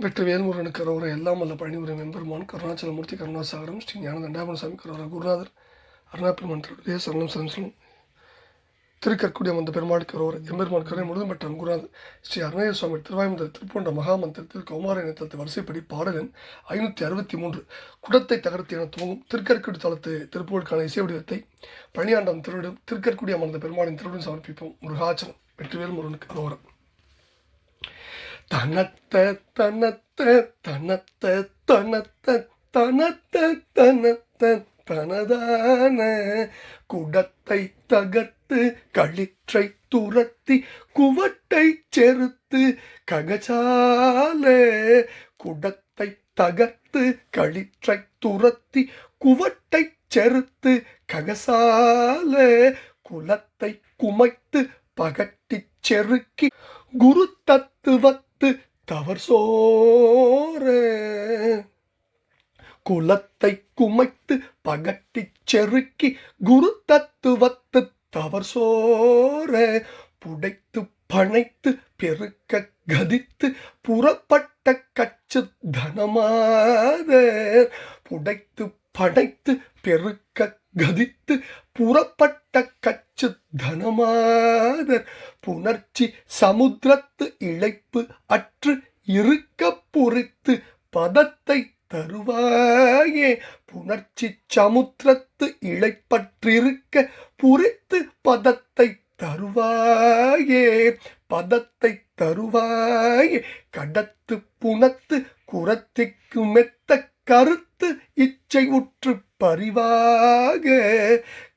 வெற்றி வேல்முருகனு கரோர எல்லாம் வல்ல பழனிபுரம் எம்பெருமான் கருணாச்சலமூர்த்தி கருணாசாகரம் ஸ்ரீ ஞான தண்டாபன சாமி கரோர குருநாதர் அருணாபெருமான் திருடைய சரணம் சரணம். திருக்கற்குடியம் வந்த பெருமாள் கரோர எம்பெருமான் கரை முழுதும் பெற்ற குருநாதர் ஸ்ரீ அருணய சுவாமி திருவாயுமந்தர் திருப்போன்ற மகாமந்திரத்தில் கௌமார இனத்தலத்தை வரிசைப்படி பாடலன் ஐநூற்றி அறுபத்தி மூன்று குடத்தை தகர்த்து என துவங்கும் திருக்கற்குடி தளத்து திருப்பூருக்கான இசை வடிவத்தை பணியாண்டம் திருவிடம் திருக்கற்குடி அமர்ந்த பெருமாளின் திருவிடம் சமர்ப்பிப்போம். முருகாச்சலம் வெற்றிவேல் முருகனுக்கு கரோரம் தனத்த தனத்த தனத்த தனத்த தனத்த தனத்த தனதான குடத்தை தகர்த்து களிற்றை துரத்தி குவட்டை செருத்து ககசாலே குடத்தை தகர்த்து களிற்றை துரத்தி குவட்டை செருத்து ககசாலே குலத்தை குமைத்து பகட்டிச் செருக்கி குரு தத்துவத்தை தவர் சோர குலத்தை குமைத்து பகட்டி செருக்கி குரு தத்துவத்து தவர் சோர புடைத்து பனைத்து பெருக்க கதித்து புறப்பட்ட கச்சு தனமாதர் புடைத்து படைத்து பெருக்க கதித்து புறப்பட்ட கச்சு தனமாதர் புணர்ச்சி சமுத்திரத்து இழைப்பு அற்று இருக்க பொறித்து பதத்தை தருவாயே. புணர்ச்சி சமுத்திரத்து இழைப்பற்றிருக்க புரித்து பதத்தை தருவாயே. பதத்தை தருவாயே. கடத்து புனத்து குரத்திக்கு மெத்த கருத்து இச்சை உற்று பரிவாக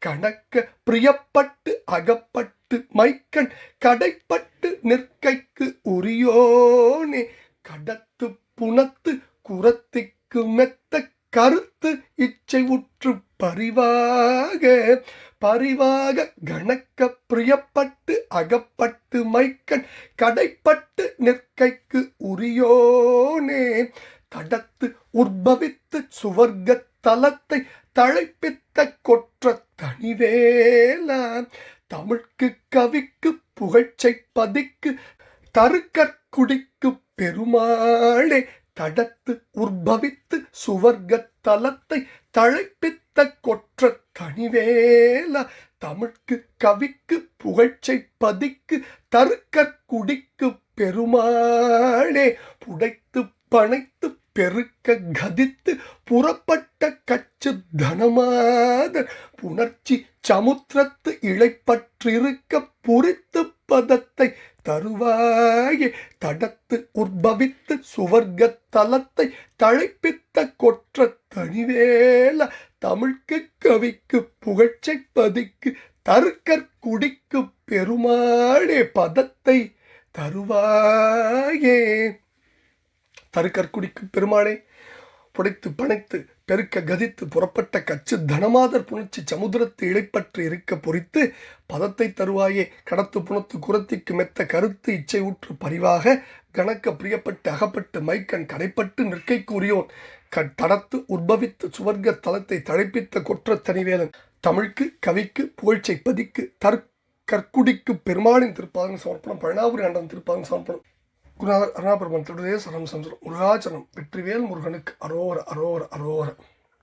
கணக்க பிரியப்பட்டு அகப்பட்டு மைக்கண் கடைப்பட்டு நிற்கைக்கு உரியோனே கடத்து புனத்து குரத்திக்கு மெத்த கருத்து இச்சை உற்று பரிவாக பரிவாக கணக்க பிரியப்பட்டு அகப்பட்டு மைக்கண் கடைப்பட்டு நிற்கைக்கு உரியோனே தடத்து உற்பவித்து சுவர்க்க தலத்தை தழைப்பித்த கொற்ற தனிவேல. தமிழ்க்கு கவிக்கு புகழ்ச்சை பதிக்கு தருக்கற்குடிக்கு பெருமாளே. தடத்து உற்பவித்து சுவர்க்க தலத்தை தழைப்பித்த கொற்ற தனிவேல. தமிழ்க்கு கவிக்கு புகழ்ச்சை பதிக்கு தருக்கற்குடிக்கு பெருமாளே. புடைத்து பனைத்து பெருக்க கதித்து புறப்பட்ட கச்சு தனமாத புணர்ச்சி சமுத்திரத்து இழைப்பற்றிருக்க புரித்து பதத்தை தருவாயே. தடத்து உற்பவித்து சுவர்க்க தலத்தை தழைப்பித்த கொற்ற தனிவேல தமிழ்க்கு கவிக்கு புகழ்ச்சை பதிக்கு தருக்கற்குடிக்கு பெருமாளே பதத்தை தருவாயே. தருக்கற்குடிக்கு பெருமாளே புடைத்து பனைத்து பெருக்க கதித்து புறப்பட்ட கச்சு தனமாதர் புணர்ச்சி சமுதிரத்து இழைப்பற்று இருக்க பொறித்து பதத்தை தருவாயே கடத்து புணத்து குரத்திக்கு மெத்த கருத்து இச்சை ஊற்று பரிவாக கணக்க பிரியப்பட்டு அகப்பட்டு மைக்கண் கடைப்பட்டு நிற்கை கூறியோன். க தடத்து உற்பவித்து சுவர்க்க தலத்தை தழைப்பித்த கொற்ற தனிவேலன். தமிழ்க்கு கவிக்கு புகழ்ச்சை பதிக்கு தற் கற்குடிக்கு பெருமாளின் திருப்பாதன் சமர்ப்பணம் பழனாபுரி ஆண்டன் திருப்பாதன் சமர்ப்பணம். குருநாதர் அருணாபெருமன் திருதேச சரம் முருகாச்சனம் முருகாச்சரம் வெற்றிவேல் முருகனுக்கு அரோவர அரோவர அரோவர.